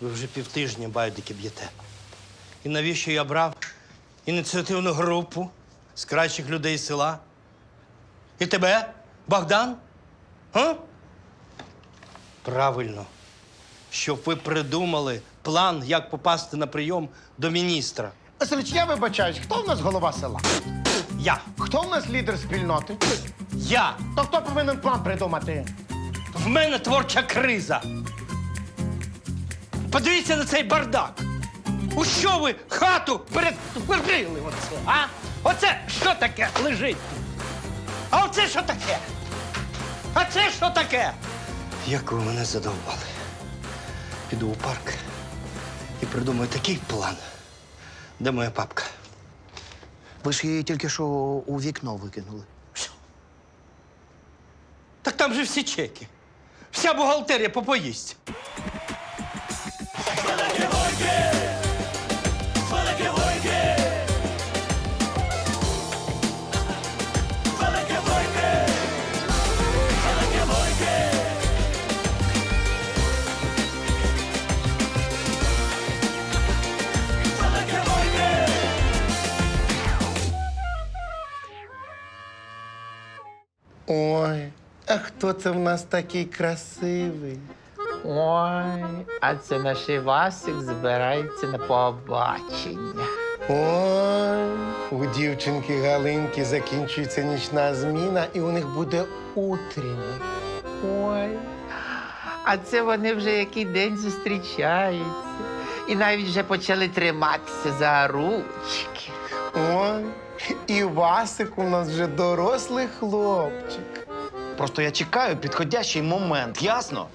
Ви вже півтижня байдики б'єте. І навіщо я брав ініціативну групу з кращих людей села? І тебе, Богдан? А? Правильно. Щоб ви придумали план, як попасти на прийом до міністра. Василич, я вибачаюсь, хто в нас голова села? Я. Хто в нас лідер спільноти? Я. То хто повинен план придумати? В мене творча криза. Подивіться на цей бардак. У що ви хату перетворили оце, а? Оце що таке лежить? А оце що таке? А це що таке? Як ви мене задовбали. Піду у парк і придумаю такий план. Де моя папка? Ви ж її тільки що у вікно викинули. Що? Так там же всі чеки. Вся бухгалтерія Ой, а хто це в нас такий красивий? Ой, а це наш Івасик збирається на побачення. Ой, у дівчинки Галинки закінчується нічна зміна, і у них буде утренній. Ой. А це вони вже який день зустрічаються. І навіть вже почали триматися за ручки. Ой, і Васик у нас вже дорослий хлопчик. Просто я чекаю підходящий момент, ясно?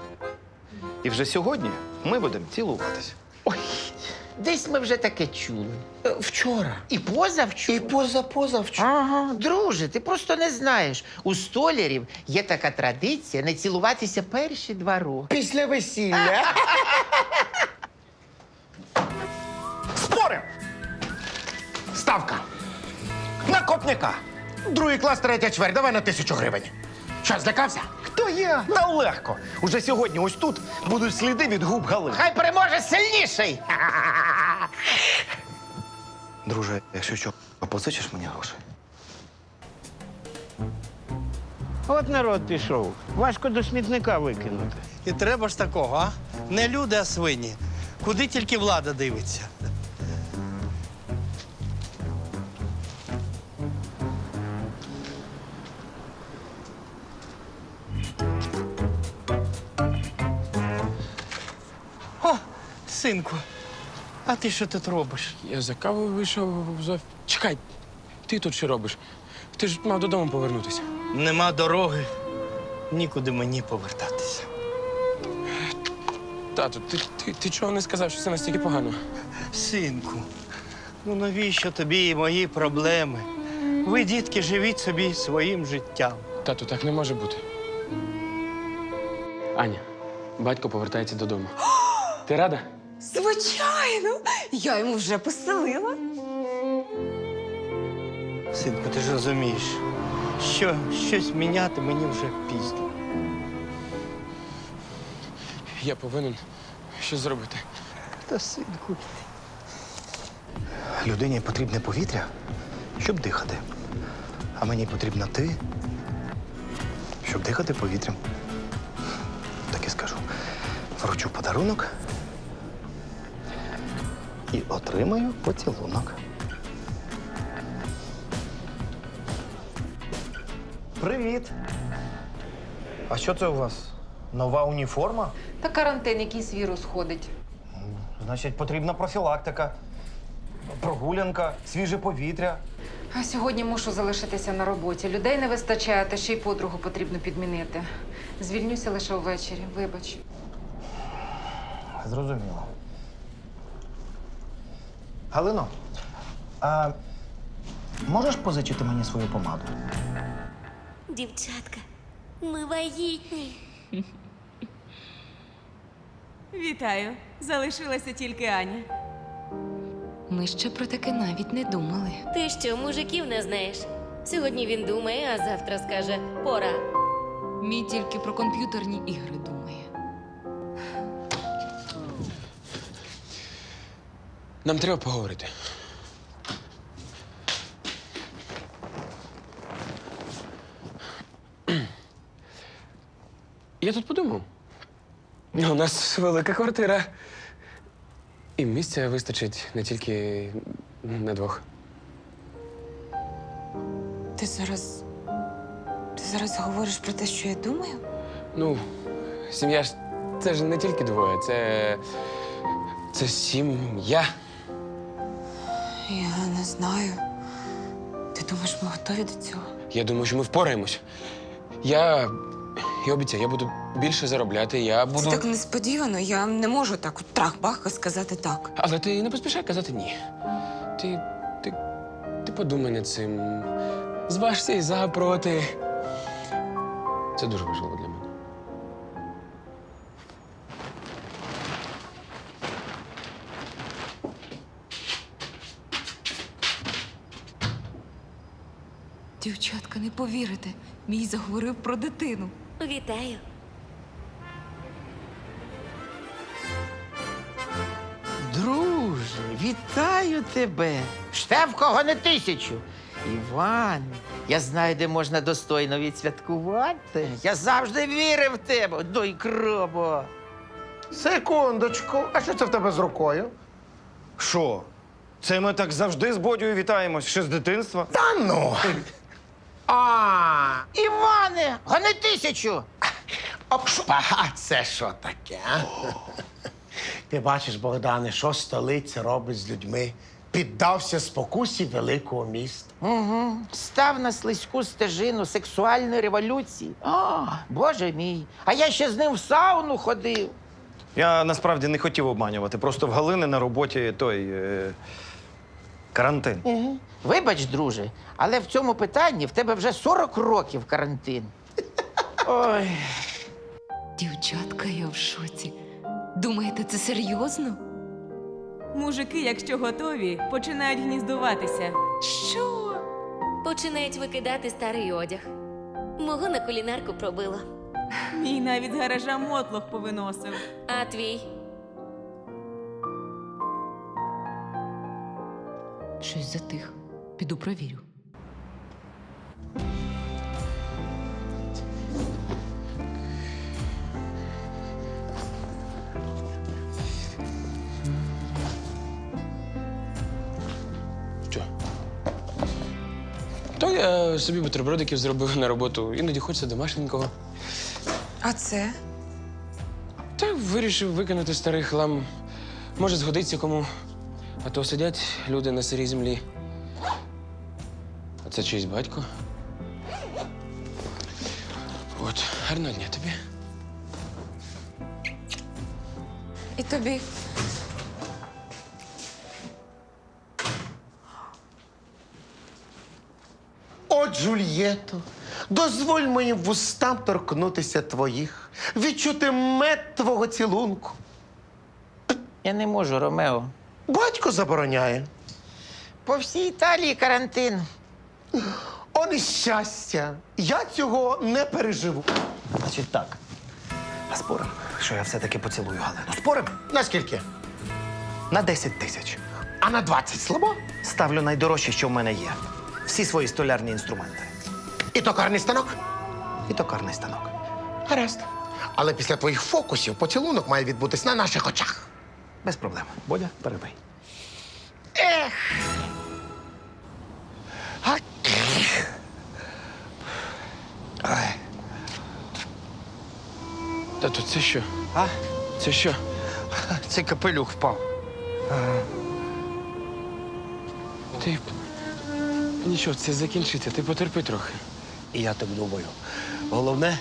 І вже сьогодні ми будемо цілуватися. Ой, десь ми вже таке чули. Е, Вчора. І позавчора. І поза-позавчора. Ага, друже, ти просто не знаєш. У столярів є така традиція не цілуватися перші два роки. Після весілля. Спорим! Ставка. На копняка. Другий клас, третя чверть. Давай на тисячу гривень. Що, злякався? Хто я? Та легко. Уже сьогодні ось тут будуть сліди від губ Галини. Хай переможе сильніший! Друже, якщо що, позичиш мені гроші? От народ пішов. Важко до смітника викинути. І треба ж такого, а? Не люди, а свині. Куди тільки влада дивиться. Синку, а ти що тут робиш? Я за кавою вийшов за. Чекай, ти тут що робиш? Ти ж мав додому повернутися. Нема дороги, нікуди мені повертатися. Тату, ти, ти, ти чого не сказав, що це настільки погано? Синку, ну навіщо тобі і мої проблеми? Ви, дітки, живіть собі своїм життям. Тату, так не може бути. Аня, батько повертається додому. Ти рада? Звичайно, я йому вже поселила. Синку, ти ж розумієш, що щось міняти мені вже пізно. Я повинен щось зробити. Та синку. Людині потрібне повітря, щоб дихати. А мені потрібна ти, щоб дихати повітрям. Так і скажу. Вручу подарунок і отримаю поцілунок. Привіт. А що це у вас? Нова уніформа? Та карантин якийсь вірус ходить. Значить, потрібна профілактика, прогулянка, свіже повітря. А сьогодні мушу залишитися на роботі. Людей не вистачає, та ще й подругу потрібно підмінити. Звільнюся лише ввечері. Вибач. Зрозуміло. Галино, а можеш позичити мені свою помаду? Дівчатка, ми вагітні. Вітаю. Залишилася тільки Аня. Ми ще про таке навіть не думали. Ти що, мужиків не знаєш? Сьогодні він думає, а завтра скаже пора. Мій тільки про комп'ютерні ігри Нам треба поговорити. Я тут подумав. У нас велика квартира. І місця вистачить не тільки на двох. Ти зараз. Ти зараз говориш про те, що я думаю? Ну, сім'я ж це ж не тільки двоє, це. Це сім'я. Я не знаю. Ти думаєш, ми готові до цього? Я думаю, що ми впораємось. Я. Я обіцяю, я буду більше заробляти, я буду. Це так несподівано. Я не можу так от трах-бах сказати так. Але ти не поспішай казати ні. Ти. ти. ти подумай над цим. Зважся і за проти. Це дуже важливо для мене. Дівчатка, не повірите. Мій заговорив про дитину. Вітаю. Друже, вітаю тебе. Штефкого не тисячу. Іван, я знаю, де можна достойно відсвяткувати. Я завжди вірив в тебе, дой кробо. Секундочку, а що це в тебе з рукою? Що? Це ми так завжди з Бодією вітаємось, ще з дитинства. Та ну. А, Іване, гони тисячу. Опшпа, а це що таке? а? Ти бачиш, Богдане, що столиця робить з людьми? Піддався спокусі великого міста. Угу. Став на слизьку стежину сексуальної революції. О, Боже мій. А я ще з ним в сауну ходив. Я насправді не хотів обманювати. Просто в Галини на роботі той е, карантин. Угу. Вибач, друже, але в цьому питанні в тебе вже 40 років карантин. Ой. Дівчатка, я в шоці. Думаєте, це серйозно? Мужики, якщо готові, починають гніздуватися. Що? Починають викидати старий одяг. Мого на кулінарку пробило. Мій навіть з гаража мотлох повиносив. А твій? Щось затих. Піду провірю. Що? То я собі бутербродиків зробив на роботу. Іноді хочеться домашненького. А це? Та вирішив викинути старий хлам. Може, згодиться кому. А то сидять люди на сирій землі. Це чийсь батько. От, гарного дня тобі. І тобі. О, Джульєто, дозволь моїм вустам торкнутися твоїх, відчути мед твого цілунку. Я не можу, Ромео. Батько забороняє. По всій Італії карантин. О, нещастя! Я цього не переживу. Значить так. А спорим, що я все-таки поцілую Галину. Спорим? Наскільки? На 10 тисяч. А на 20 слабо? Ставлю найдорожче, що в мене є. Всі свої столярні інструменти. І токарний станок? І токарний станок. Гаразд. Але після твоїх фокусів поцілунок має відбутись на наших очах. Без проблем. Бодя, перебий. Ай. Тато, це що? А? Це що? Цей капелюх впав. Ти. Нічого, це закінчиться. Ти потерпи трохи. І я так думаю. Головне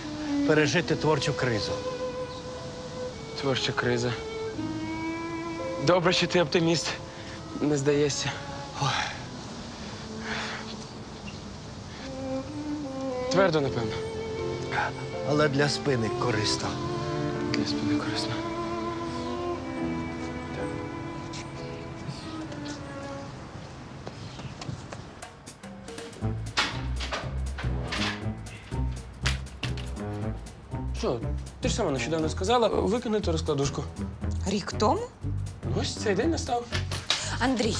пережити творчу кризу. Творча криза. Добре, що ти оптиміст. Не здаєшся. Твердо, напевно. Але для спини корисно. Для спини корисно. Що, ти ж сама нещодавно сказала викинути розкладушку. Рік тому? Ось цей день настав. Андрій.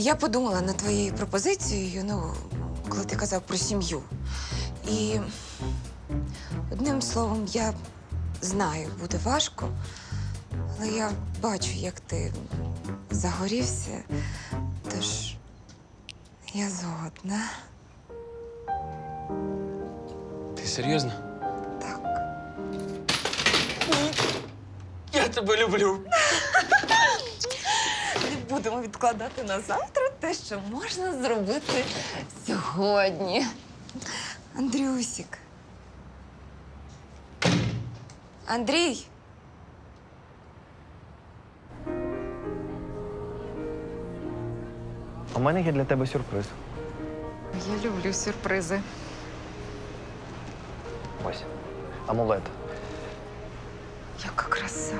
Я подумала над твоєю пропозицією, ну, коли ти казав про сім'ю. І одним словом, я знаю, буде важко, але я бачу, як ти загорівся. Тож я згодна. Ти серйозно? Так. Я тебе люблю. Будемо відкладати на завтра те, що можна зробити сьогодні. Андрюсік. Андрій. У мене є для тебе сюрприз. Я люблю сюрпризи. Ось. Амулет. Яка краса.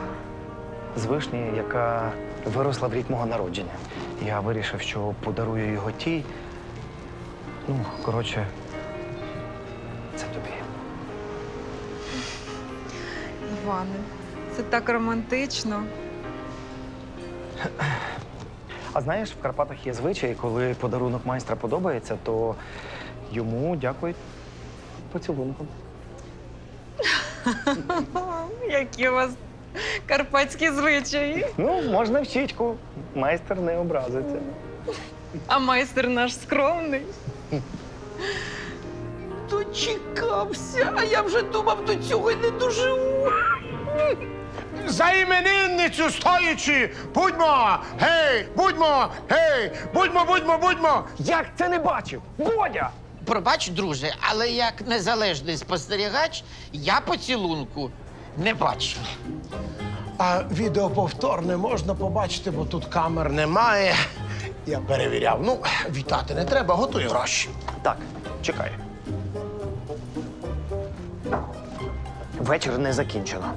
З вишні, яка виросла в рік мого народження. Я вирішив, що подарую його тій. Ну, коротше, це тобі. Іване, це так романтично. А знаєш, в Карпатах є звичай, коли подарунок майстра подобається, то йому дякують поцілунком. Які у вас карпатські звичаї. Ну, можна в щічку. Майстер не образиться. А майстер наш скромний. Дочекався, а я вже думав, до цього й не доживу. За іменинницю стоячи! Будьмо! Гей! Будьмо! Гей! Будьмо, будьмо, будьмо! Як це не бачив? Бодя! Пробач, друже, але як незалежний спостерігач, я поцілунку не бачу. А відеоповтор не можна побачити, бо тут камер немає. Я перевіряв. Ну, вітати не треба, готуй гроші. Так, чекай. Вечір не закінчено.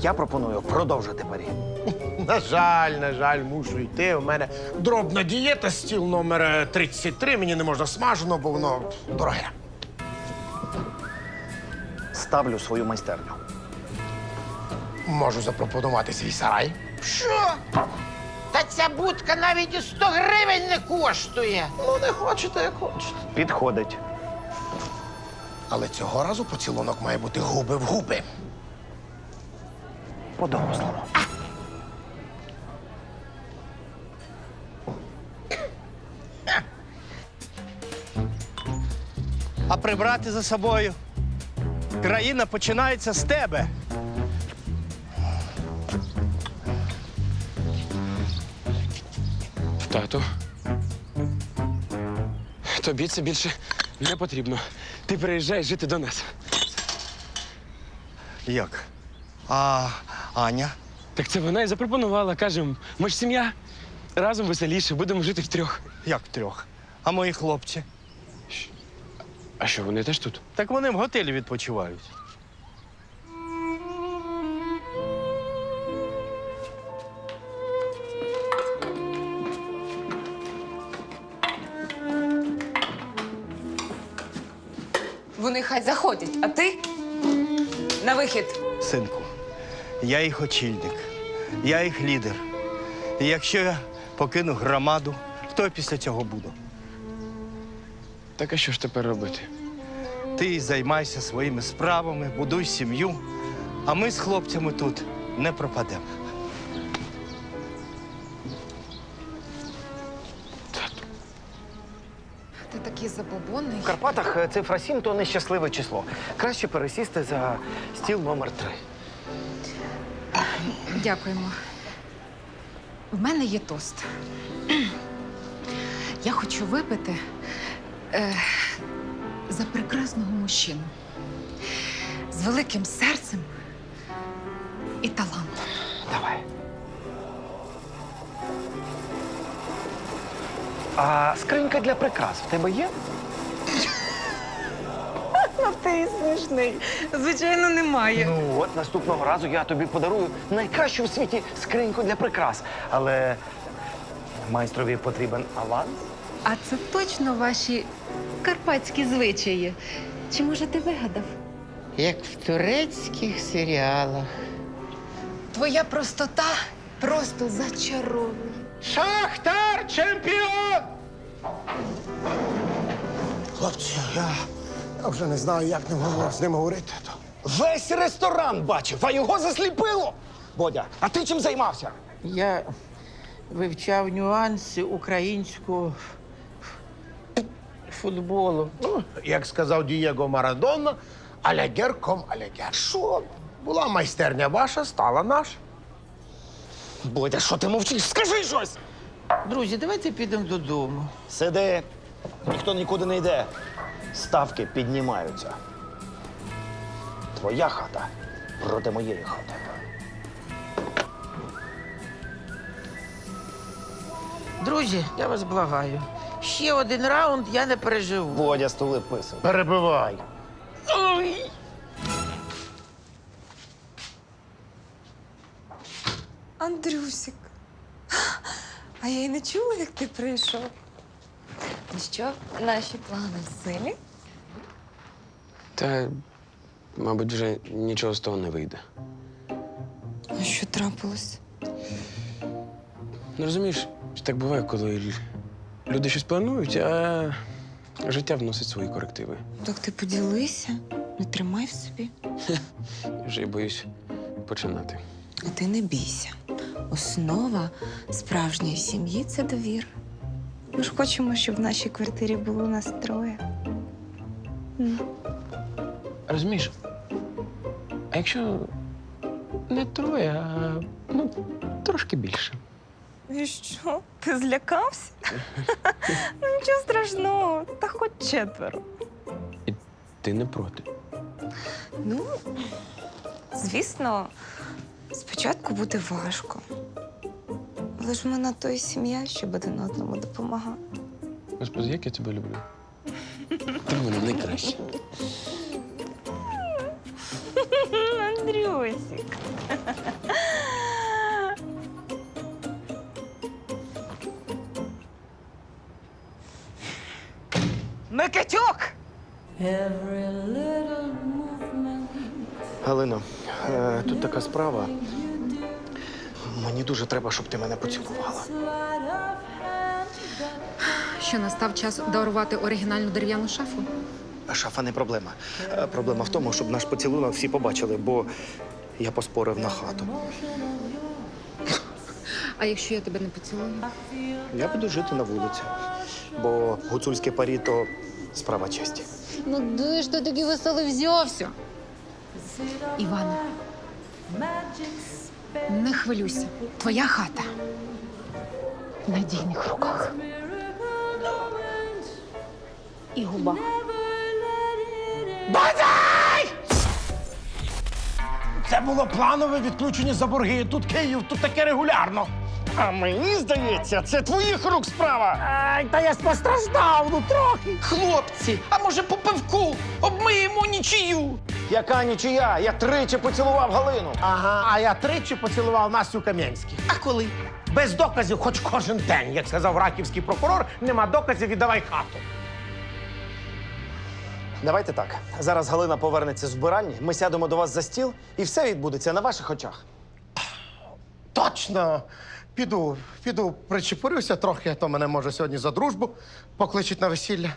Я пропоную продовжити парі. На жаль, на жаль, мушу йти. У мене дробна дієта, стіл номер 33. Мені не можна смажено, бо воно дороге. Ставлю свою майстерню. Можу запропонувати свій сарай. Що? Та ця будка навіть і 100 гривень не коштує. Ну, не хочете, як хочете. Підходить. Але цього разу поцілунок має бути губи в губи. По-дорослому. А прибрати за собою. Країна починається з тебе. Тату. Тобі це більше не потрібно. Ти переїжджай жити до нас. Як? А Аня? Так це вона і запропонувала. Каже, ми ж сім'я. Разом веселіше, будемо жити втрьох. Як трьох? А мої хлопці? А що, вони теж тут? Так вони в готелі відпочивають. Вони хай заходять, а ти на вихід. Синку, я їх очільник, я їх лідер. І якщо я покину громаду, хто я після цього буду? Так а що ж тепер робити? Ти займайся своїми справами, будуй сім'ю, а ми з хлопцями тут не пропадемо. Забобонний. В Карпатах е, цифра 7 то нещасливе число. Краще пересісти за стіл номер 3. Дякуємо. В мене є тост. Я хочу випити е, за прекрасного мужчину з великим серцем і талантом. Давай. А скринька для прикрас в тебе є? Ну ти смішний. Звичайно, немає. Ну, от наступного разу я тобі подарую найкращу в світі скриньку для прикрас. Але майстрові потрібен аванс. А це точно ваші карпатські звичаї. Чи може ти вигадав? Як в турецьких серіалах. Твоя простота просто зачарований. Шахтар чемпіон! Хлопці, я, я вже не знаю, як ним говор- з ним говорити. Весь ресторан бачив, а його засліпило. Бодя, а ти чим займався? Я вивчав нюанси українського футболу. Ну, як сказав Дієго Марадона, алягер ком алягер. Що? Була майстерня ваша, стала наша. Бодя, що ти мовчиш? Скажи щось! Друзі, давайте підемо додому. Сиди, ніхто нікуди не йде. Ставки піднімаються. Твоя хата проти моєї хати. Друзі, я вас благаю. Ще один раунд я не переживу. Бодя, стули писав. Перебивай. А я й не чула, як ти прийшов. Ну що, наші плани в силі? Та, мабуть, вже нічого з того не вийде. А що трапилось? Ну, розумієш, так буває, коли л- люди щось планують, а життя вносить свої корективи. Так ти поділися, не тримай в собі. Я вже й боюсь починати. А ти не бійся. Основа справжньої сім'ї це довіра. Ми ж хочемо, щоб в нашій квартирі було нас троє. Розумієш? А якщо не троє, а ну, трошки більше. І що? Ти злякався? ну нічого страшного, та хоч четверо. Ти не проти. Ну, звісно, спочатку буде важко. Але ж ми на то і сім'я, щоб один одному допомагати. Господи, як я тебе люблю. Ти в мене найкраща. Андрюсик. Микитюк! Галино, е, тут така справа. Мені дуже треба, щоб ти мене поцілувала. Що настав час дарувати оригінальну дерев'яну шафу? Шафа не проблема. Е, Проблема в тому, щоб наш поцілунок всі побачили, бо я поспорив на хату. А якщо я тебе не поцілую? Я буду жити на вулиці, бо гуцульське парі то справа честі. Ну де ж ти такий веселий взявся? Івана, не хвилюйся. Твоя хата в надійних руках. І губа. Це було планове відключення за борги. Тут Київ, тут таке регулярно. А мені здається, це твоїх рук справа. Ай, та я постраждав, ну трохи. Хлопці, а може по пивку обмиємо нічию? Яка нічия? Я тричі поцілував Галину. Ага, а я тричі поцілував Настю Кам'янський. А коли? Без доказів, хоч кожен день. Як сказав раківський прокурор, нема доказів, віддавай хату. Давайте так. Зараз Галина повернеться з вбиральні, ми сядемо до вас за стіл, і все відбудеться на ваших очах. Точно. Піду, піду, причепурюся трохи, а то мене може сьогодні за дружбу покличуть на весілля.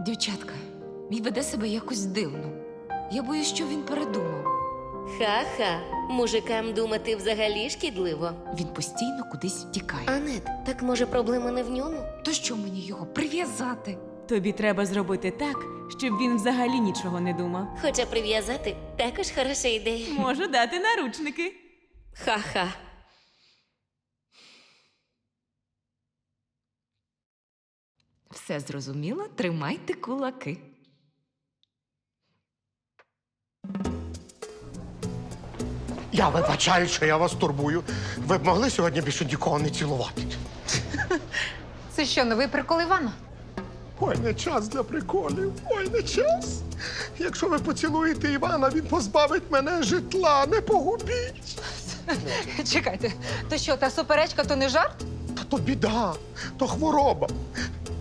Дівчатка, він веде себе якось дивно. Я боюсь, що він передумав. Ха-ха, мужикам думати взагалі шкідливо. Він постійно кудись втікає. Анет, так може проблема не в ньому? То що мені його прив'язати? Тобі треба зробити так, щоб він взагалі нічого не думав. Хоча прив'язати також хороша ідея. Можу дати наручники. Ха-ха. Все зрозуміло, тримайте кулаки. Я вибачаю, що я вас турбую. Ви б могли сьогодні більше нікого не цілувати. Це що, новий прикол Івана? Ой, не час для приколів. Ой, не час. Якщо ви поцілуєте Івана, він позбавить мене житла. Не погубіть. Чекайте, то що, та суперечка то не жарт? Та то біда, то хвороба.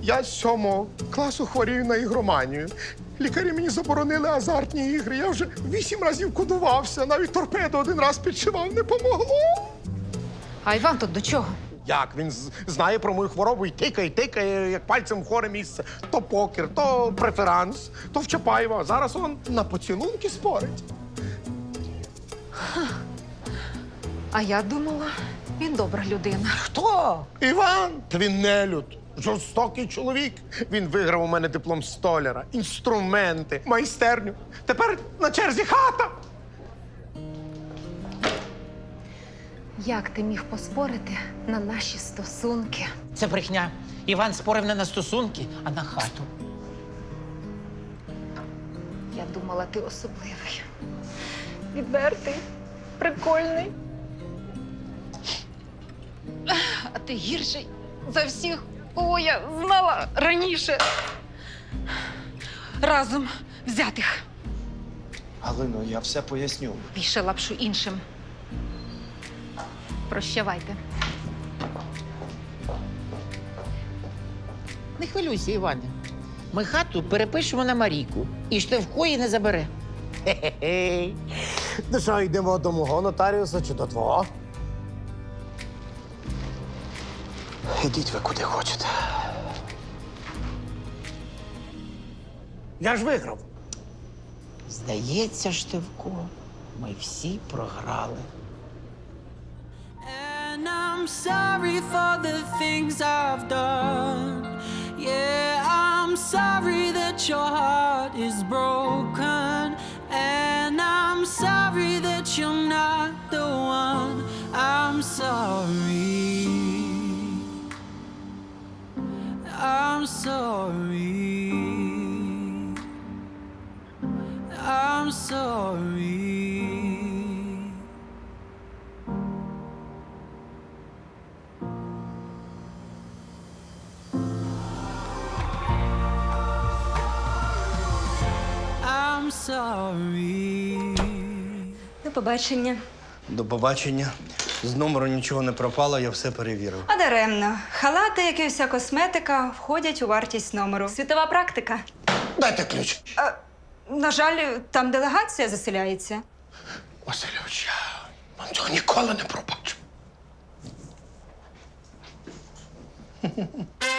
Я з сьомого класу хворію на ігроманію. Лікарі мені заборонили азартні ігри. Я вже вісім разів кодувався, навіть торпеду один раз підшивав, не помогло. А Іван тут до чого? Як він знає про мою хворобу і тикає, тикає, як пальцем в хоре місце. То покер, то преферанс, то в Чапаєва. Зараз он на поцілунки спорить. А я думала, він добра людина. Хто? Іван? Та він нелюд. Жорстокий чоловік. Він виграв у мене диплом столяра, інструменти, майстерню. Тепер на черзі хата. Як ти міг поспорити на наші стосунки? Це брехня. Іван спорив не на стосунки, а на хату. Я думала, ти особливий. Відвертий, прикольний. А ти гірший за всіх, кого я знала раніше. Разом взятих. Галино, я все поясню. Більше лапшу іншим. Прощавайте. Не хвилюйся, Іване. Ми хату перепишемо на Марійку. І її не забере. Хе-хе. Ну що, йдемо до мого нотаріуса чи до твого? Ідіть ви куди хочете. Я ж виграв. Здається, Штевко, ми всі програли. I'm sorry for the things I've done. Yeah, I'm sorry that your heart is broken. And I'm sorry that you're not the one. I'm sorry. I'm sorry. I'm sorry. До побачення. До побачення. З номеру нічого не пропало, я все перевірив. А даремно. Халати, як і вся косметика, входять у вартість номеру. Світова практика. Дайте ключ. На жаль, там делегація заселяється. Васильович, я вам цього ніколи не пробачу.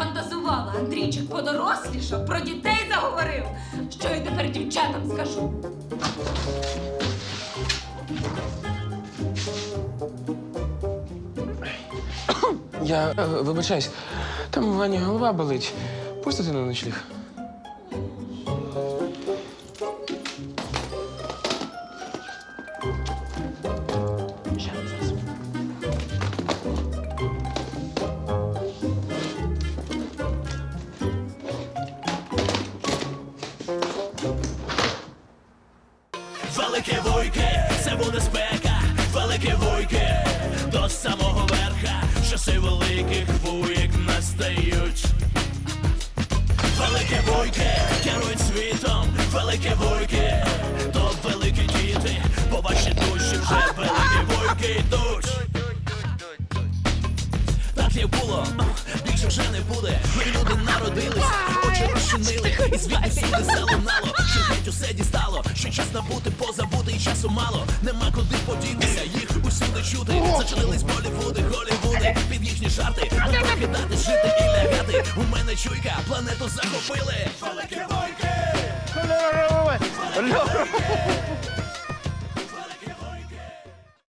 нафантазувала. Андрійчик подорослішав, про дітей заговорив. Що я тепер дівчатам скажу? Я е, вибачаюсь, там в Вані голова болить. Пустите на ночліг. Великі вуйки йдуть. Так як було, більше вже не буде. Ми люди народились, очі розчинили, і звідти всюди залунало, що геть усе дістало, що час набути, позабути, і часу мало. Нема куди подітися, їх усюди чути. Зачинились Болівуди, Голівуди, під їхні жарти. Нам прокидати, жити і лягати. У мене чуйка, планету захопили. Велике войки!